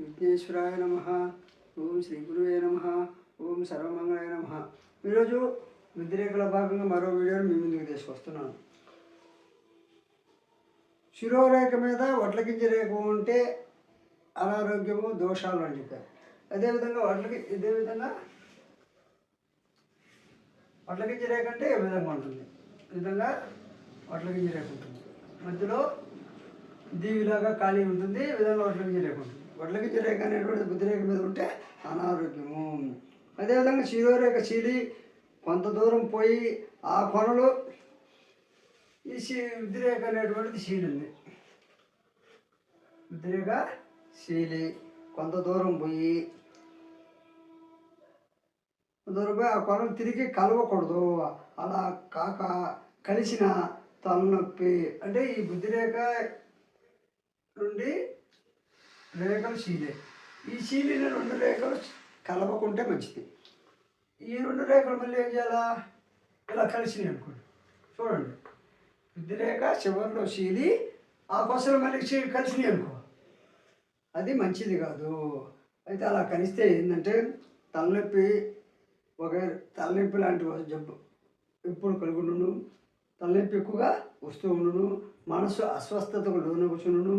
విఘ్నేశ్వరాయ నమ. ఓం శ్రీ గురువే నమ. ఓం సర్వమంగళాయ నమ. ఈరోజు వ్యతిరేకల భాగంగా మరో వీడియోని మీ ముందుకు తీసుకొస్తున్నాను. శిరోరేఖ మీద వడ్ల గింజ రేఖ ఉంటే అనారోగ్యము దోషాలు అని చెప్పారు. అదేవిధంగా వడ్లకి ఇదే విధంగా వడ్ల గింజ రేఖ అంటే ఏ విధంగా ఉంటుంది? ఈ విధంగా వడ్ల గింజ రేఖ ఉంటుంది. మధ్యలో దీవిలాగా ఖాళీ ఉంటుంది. ఈ విధంగా వడ్ల గింజ రేఖ ఉంటుంది. వడ్ల రేఖ అనేటువంటి బుద్ధిరేఖ మీద ఉంటే అనారోగ్యము. అదేవిధంగా శిరోరేఖ చీలి కొంత దూరం పోయి ఆ కొనలు ఈ శీ ఉద్రేక అనేటువంటిది శీలింది ఉద్రేక శీలి కొంత దూరం పోయి దూరం పోయి ఆ కొనలు తిరిగి కలవకూడదు. అలా కాక కలిసిన తలనొప్పి అంటే ఈ బుద్ధిరేఖ నుండి రేఖలు శీలే. ఈ శీలిన రెండు రేఖలు కలవకుంటే మంచిది. ఈ రెండు రేఖలు మళ్ళీ ఏం చేయాలా? ఇలా కలిసినాయి అనుకోండి. చూడండి. బుద్ధిరేఖ చివరిలో శీలి ఆ కొసలు మళ్ళీ కలిసినాయి అనుకో. అది మంచిది కాదు. అయితే అలా కలిస్తే ఏంటంటే తలనొప్పి ఒక తలనొప్పి లాంటి జబ్బు ఎప్పుడు కలుగును తలనొప్పి ఎక్కువగా వస్తూ ఉండును. మనసు అస్వస్థతకు లోనగుచును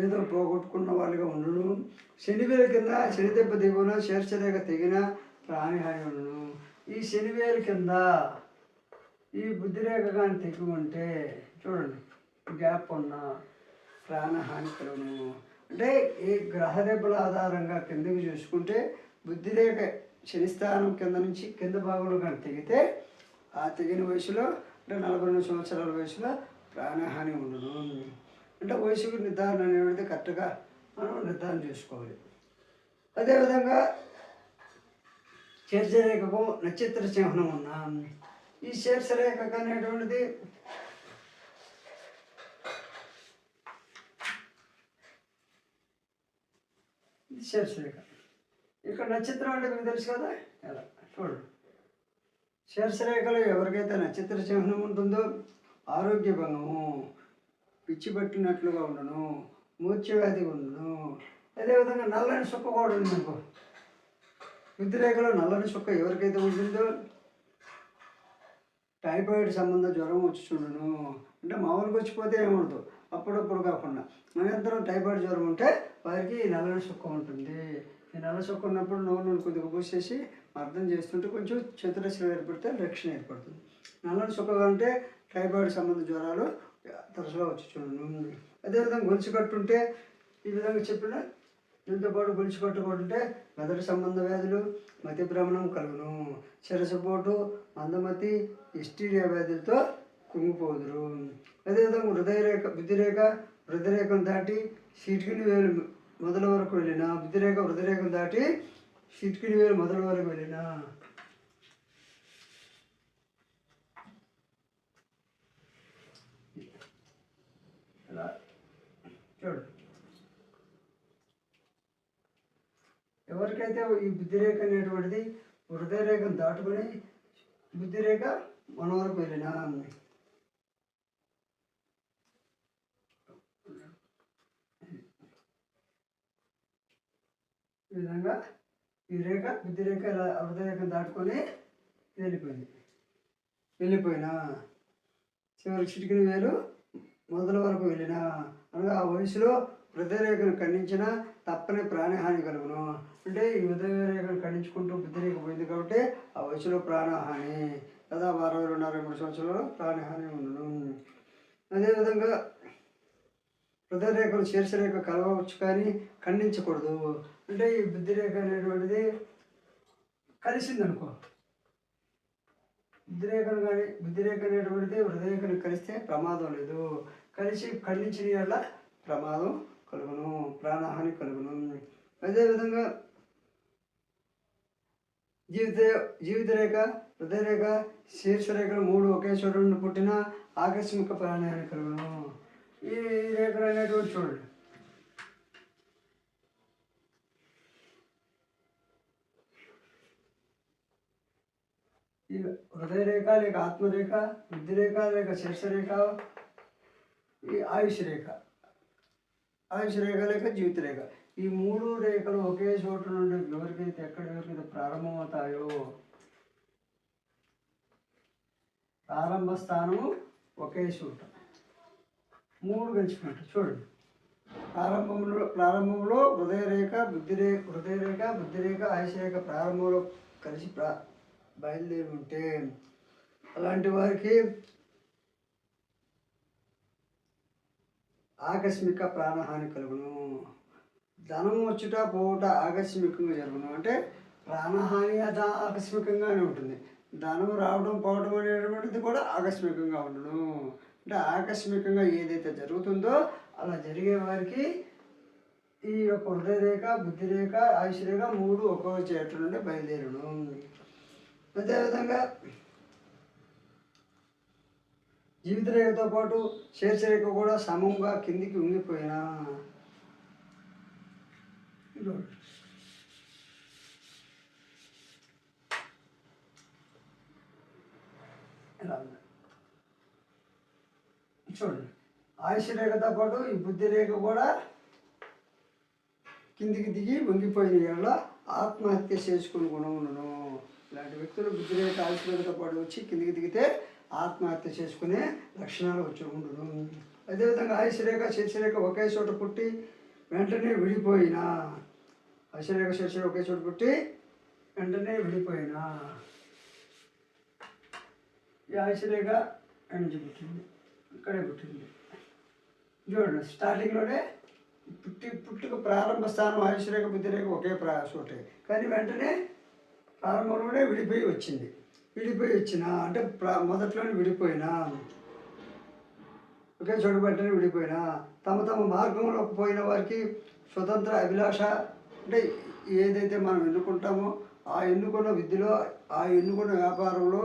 ఏదో పోగొట్టుకున్న వాళ్ళుగా ఉండును. శనివేల కింద శని దెబ్బ దిగున శీర్షరేఖ తెగిన ప్రాణహాని ఉండును. ఈ శనివేల కింద ఈ బుద్ధిరేఖ కానీ తెగి ఉంటే చూడండి గ్యాప్ ఉన్న ప్రాణహాని కలుగును. అంటే ఈ గ్రహ దెబ్బల ఆధారంగా కిందకి చూసుకుంటే బుద్ధిరేఖ శనిస్థానం కింద నుంచి కింద భాగంలో కానీ తెగితే ఆ తెగిన వయసులో అంటే నలభై రెండు సంవత్సరాల వయసులో ప్రాణహాని ఉండదు. అంటే వయసుకు నిర్ధారణ అనేది కరెక్ట్గా మనం నిర్ధారణ చేసుకోవాలి. అదేవిధంగా శీర్షరేఖకు నక్షత్ర చిహ్నం ఉన్నా ఈ శీర్షరేఖకు అనేటువంటిది శీర్షరేఖ ఇక్కడ నక్షత్రం అంటే మీకు తెలుసు కదా? ఎలా? చూడండి. శీర్షరేఖలో ఎవరికైతే నక్షత్ర చిహ్నం ఉంటుందో ఆరోగ్య భంగము పిచ్చి పట్టినట్లుగా ఉండను మూర్ఛవ్యాధి ఉండను. అదేవిధంగా నల్లని సుక్క కూడా ఉంది అనుకో. రేఖలో నల్లని సుక్క ఎవరికైతే ఉంటుందో టైఫాయిడ్ సంబంధ జ్వరం వచ్చి చూడను అంటే మామూలుగా వచ్చిపోతే ఏముండదు అప్పుడప్పుడు కాకుండా. అనంతరం టైఫాయిడ్ జ్వరం ఉంటే వారికి ఈ నల్లని ఉంటుంది. ఈ నల్ల సుక్క ఉన్నప్పుడు నూనె కొద్దిగా పూసేసి అర్థం చేస్తుంటే కొంచెం చతురస్రం ఏర్పడితే రక్షణ ఏర్పడుతుంది. నల్లని సుక్కగా ఉంటే టైఫాయిడ్ సంబంధ జ్వరాలు తరచుగా వచ్చి చూడను అదేవిధంగా గొలుసు కట్టుంటే ఈ విధంగా చెప్పిన దీంతో పాటు గొలుసు కట్టుకుంటుంటే మెదడు సంబంధ వ్యాధులు మతి భ్రమణం కలుగును చిరసపోటు మందమతి హిస్టీరియా వ్యాధులతో కుంగిపోదురు. అదేవిధంగా హృదయరేఖ బుద్ధిరేఖ హృదయరేఖను దాటి సిటికిని వేలు మొదల వరకు వెళ్ళిన బుద్ధిరేఖ హృదయరేఖను దాటి సిటికిని వేలు మొదల వరకు వెళ్ళిన. చూడు. ఎవరికైతే ఈ బుద్ధిరేఖ అనేటువంటిది హృదయరేఖను దాటుకొని బుద్ధిరేఖ మన వరకు వెళ్ళినా ఈ విధంగా ఈ రేఖ బుద్ధిరేఖ ఇలా హృదయరేఖను దాటుకొని వెళ్ళిపోయింది. వెళ్ళిపోయినా చివరి చిటికిన వేలు మొదల వరకు వెళ్ళిన అనగా ఆ వయసులో హృదయరేఖను ఖండించిన తప్పని ప్రాణహాని కలుగును. అంటే ఈ హృదయరేఖను ఖండించుకుంటూ బుద్ధిరేఖ పోయింది కాబట్టి ఆ వయసులో ప్రాణహాని కదా అరవై రెండు అరవై మూడు సంవత్సరాలు ప్రాణహాని ఉండను. అదేవిధంగా హృదయరేఖను శీర్షరేఖ కలవచ్చు కానీ ఖండించకూడదు. అంటే ఈ బుద్ధిరేఖ అనేటువంటిది కలిసింది అనుకో బుద్ధిరేఖను కానీ బుద్ధిరేఖ అనేటువంటిది హృదయరేఖను కలిస్తే ప్రమాదం లేదు. కలిసి ఖండించిన వల్ల ప్రమాదం కలుగును ప్రాణహాని కలుగును. అదేవిధంగా జీవిత జీవిత రేఖ హృదయరేఖ శీర్షరేఖలు మూడు ఒకే చోట పుట్టిన ఆకస్మిక ప్రాణహాని కలుగును. ఈ రేఖలు అనేటువంటి చూడండి. ఈ హృదయరేఖ లేక ఆత్మరేఖ బుద్ధి రేఖ లేక శీర్షరేఖ ఈ ఆయుష్ రేఖ ఆయుష్ రేఖ లేక జీవిత రేఖ ఈ మూడు రేఖలు ఒకే చోట నుండి ఎవరికైతే ఎక్కడ ఎవరికైతే ప్రారంభమవుతాయో ప్రారంభ స్థానము ఒకే చోట. మూడు కలిసినట్టు చూడండి. ప్రారంభంలో ప్రారంభంలో హృదయరేఖ బుద్ధిరేఖ హృదయరేఖ బుద్ధిరేఖ ఆయుషరేఖ ప్రారంభంలో కలిసి ప్రా బయలుదేరి ఉంటే అలాంటి వారికి ఆకస్మిక ప్రాణహాని కలుగును. ధనం వచ్చుట పోవుట ఆకస్మికంగా జరుగును. అంటే ప్రాణహాని అది ఆకస్మికంగానే ఉంటుంది. ధనం రావడం పోవడం అనేటువంటిది కూడా ఆకస్మికంగా ఉండడం అంటే ఆకస్మికంగా ఏదైతే జరుగుతుందో అలా జరిగే వారికి ఈ యొక్క హృదయరేఖ బుద్ధిరేఖ ఆయుషరేఖ మూడు ఒక్కో చేట నుండి బయలుదేరును. అదేవిధంగా జీవితరేఖతో పాటు శీర్షరేఖ కూడా సమంగా కిందికి ఉండిపోయినా. చూడండి. ఆయుష రేఖతో పాటు ఈ బుద్ధి రేఖ కూడా కిందికి దిగి వంగిపోయిన ఆత్మహత్య చేసుకుని గుణం ఉండను ఇలాంటి వ్యక్తులు బుద్ధి రేఖ ఆయుష పాటు వచ్చి కిందికి దిగితే ఆత్మహత్య చేసుకునే లక్షణాలు వచ్చి ఉండును అదేవిధంగా ఆయుష శశిరేఖ ఒకే చోట పుట్టి వెంటనే విడిపోయినా. ఆయుషరేఖ శశిరేఖ ఒకే చోట పుట్టి వెంటనే విడిపోయినా. ఈ ఆయుషరేఖ నుంచి పుట్టింది? ఇక్కడే పుట్టింది. చూడండి స్టార్టింగ్లోనే పుట్టి పుట్టుక ప్రారంభ స్థానం ఆయుషరేఖ బుద్ధిరేఖ ఒకే ప్రా చోటే. కానీ వెంటనే ప్రారంభంలోనే విడిపోయి వచ్చింది. విడిపోయి వచ్చిన అంటే మొదట్లోనే విడిపోయినా. ఒకే చోటు వెంటనే విడిపోయినా. తమ తమ మార్గంలో పోయిన వారికి స్వతంత్ర అభిలాష అంటే ఏదైతే మనం ఎన్నుకుంటామో ఆ ఎన్నుకున్న విద్యలో ఆ ఎన్నుకున్న వ్యాపారంలో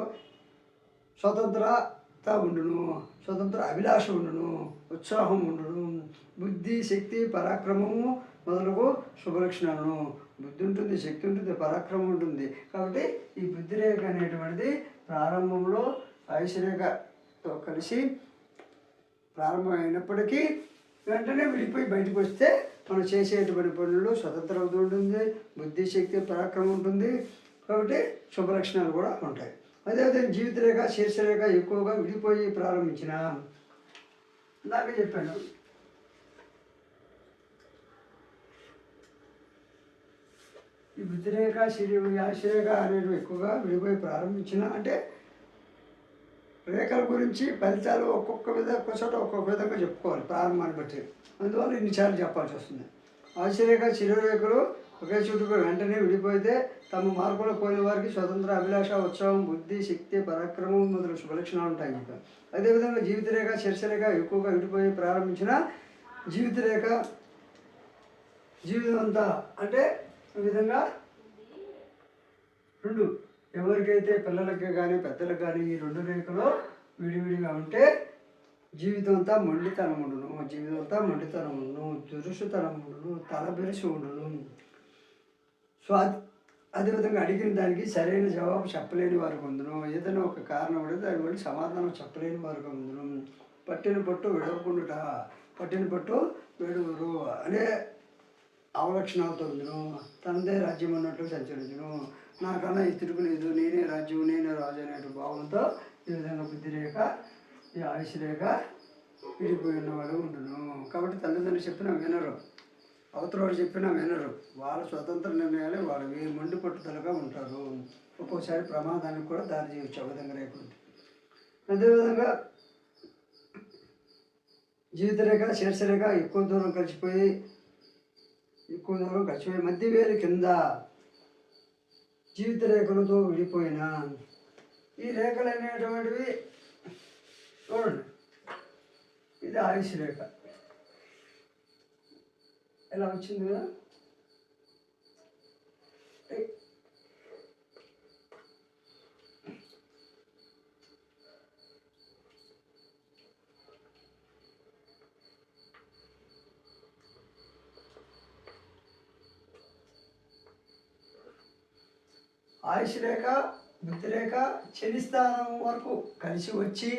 స్వతంత్రత ఉండును స్వతంత్ర అభిలాష ఉండును ఉత్సాహం ఉండును బుద్ధి శక్తి పరాక్రమము మొదలుగు శుభలక్షణాలను బుద్ధి ఉంటుంది శక్తి ఉంటుంది పరాక్రమం ఉంటుంది. కాబట్టి ఈ బుద్ధి రేఖ అనేటువంటిది ప్రారంభంలో ఆయుషరేఖతో కలిసి ప్రారంభమైనప్పటికీ వెంటనే విడిపోయి బయటకు వస్తే మనం చేసేటువంటి పనులు స్వతంత్రం ఉంటుంది బుద్ధి శక్తి పరాక్రమం ఉంటుంది. కాబట్టి శుభలక్షణాలు కూడా ఉంటాయి. అదేవిధంగా జీవితరేఖ శీర్షరేఖ ఎక్కువగా విడిపోయి ప్రారంభించిన ఇందాక చెప్పాను ఈ బుద్ధిరేఖ శిరి యాశరేఖ అనేవి ఎక్కువగా విడిపోయి ప్రారంభించిన అంటే రేఖల గురించి ఫలితాలు ఒక్కొక్క విధ ఒక్క చోట ఒక్కొక్క విధంగా చెప్పుకోవాలి ప్రారంభాన్ని బట్టి. అందువల్ల ఇన్నిసార్లు చెప్పాల్సి వస్తుంది. ఆశరేఖ చిరురేఖలు ఒకే చుట్టుకు వెంటనే విడిపోయితే తమ మార్పులు పోయిన వారికి స్వతంత్ర అభిలాష ఉత్సవం బుద్ధి శక్తి పరాక్రమం మొదలు శుభలక్షణాలు ఉంటాయి ఇంకా. అదేవిధంగా జీవితరేఖ శీర్షరేఖ ఎక్కువగా విడిపోయి ప్రారంభించిన జీవితరేఖ జీవితం అంతా అంటే ఈ విధంగా? రెండు. ఎవరికైతే పిల్లలకి కానీ పెద్దలకు కానీ ఈ రెండు రేఖలు విడివిడిగా ఉంటే జీవితం అంతా మొండితనం ఉండును. జీవితం అంతా మొండితనం ఉండును. దురుసుతనం ఉండును. తలబెరుసు ఉండును. సో అది అదేవిధంగా అడిగిన దానికి సరైన జవాబు చెప్పలేని వారికి ఉందును ఏదైనా ఒక కారణం ఉంటే దాని వల్ల సమాధానం చెప్పలేని వారికి ఉందును పట్టిన పట్టు విడవకుండుట. పట్టిన పట్టు విడవరు. అనే అవలక్షణాలతో ఉందును తనదే రాజ్యం అన్నట్లు సంచరించును నాకన్నా ఈ తిరుగులేదు నేనే రాజ్యం నేనే రాజు అనే భావంతో ఈ విధంగా బుద్ధి రేఖ ఈ ఆయుష్ రేఖ విడిపోయి ఉన్నవాడు ఉండును. కాబట్టి తల్లిదండ్రులు చెప్పినా వినరు. అవతలవాడు చెప్పినా వినరు. వాళ్ళ స్వతంత్ర నిర్ణయాలు వాళ్ళు వీ మొండి పట్టుదలగా ఉంటారు. ఒక్కోసారి ప్రమాదానికి కూడా దారి చేయవచ్చు ఆ విధంగా రేకుంటే. అదేవిధంగా జీవితరేఖ శీర్షరేఖ ఎక్కువ దూరం కలిసిపోయి ఎక్కువ దూరం కలిసిపోయి మధ్య వేలు కింద జీవిత రేఖలతో విడిపోయిన ఈ రేఖలు అనేటువంటివి చూడండి. ఇది ఆయుష్ రేఖ. ఎలా వచ్చింది? కదా ఆయుష్ రేఖ మృతిరేఖ శనిస్థానం వరకు కలిసి వచ్చి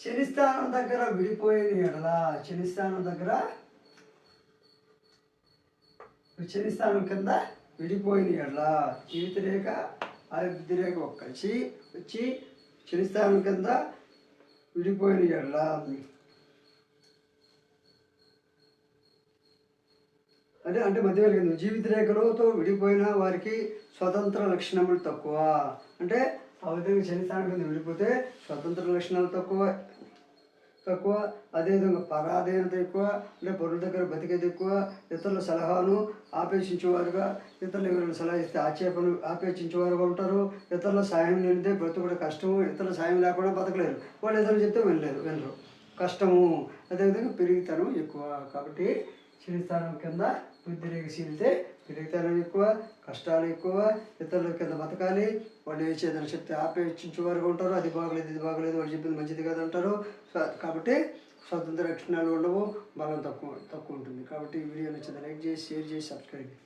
శనిస్థానం దగ్గర విడిపోయింది ఎడలా? శనిస్థానం దగ్గర శనిస్థానం కింద విడిపోయింది ఎడలా? జీవిత రేఖ ఆ రేఖ ఒక కలిసి వచ్చి శనిస్థానం కింద విడిపోయిన ఎడలా? అంటే అంటే మధ్య వెలిగింది జీవిత రేఖలతో విడిపోయిన వారికి స్వతంత్ర లక్షణములు తక్కువ. అంటే ఆ విధంగా కింద విడిపోతే స్వతంత్ర లక్షణాలు తక్కువ తక్కువ. అదేవిధంగా పరాధీనత ఎక్కువ అంటే పొరుల దగ్గర బతికేది ఎక్కువ. ఇతరుల సలహాను ఆపేక్షించేవారుగా ఇతరులు ఎవరైనా సలహా ఇస్తే ఆక్షేపణ ఆపేక్షించేవారుగా ఉంటారు. ఇతరుల సాయం లేనిదే బ్రతుకుడు కష్టము. ఇతరుల సాయం లేకుండా బతకలేరు. వాళ్ళు ఇతరులు చెప్తే వినలేరు వినరు. కష్టము. అదేవిధంగా పెరిగితనం ఎక్కువ. కాబట్టి శిరస్థానం కింద బుద్ధి రేఖ శీలితే ఎక్కువ కష్టాలు ఎక్కువ ఇతరుల కింద బతకాలి. వాళ్ళు ఏ చేదని చెప్తే ఆపేక్షించే వారుగా ఉంటారు. అది బాగలేదు ఇది బాగలేదు వాళ్ళు చెప్పింది మంచిది కదా అంటారు కాబట్టి స్వతంత్ర లక్షణాలు ఉండవు బలం తక్కువ తక్కువ ఉంటుంది. కాబట్టి ఈ వీడియో నచ్చింది లైక్ చేసి షేర్ చేసి సబ్స్క్రైబ్. చేయండి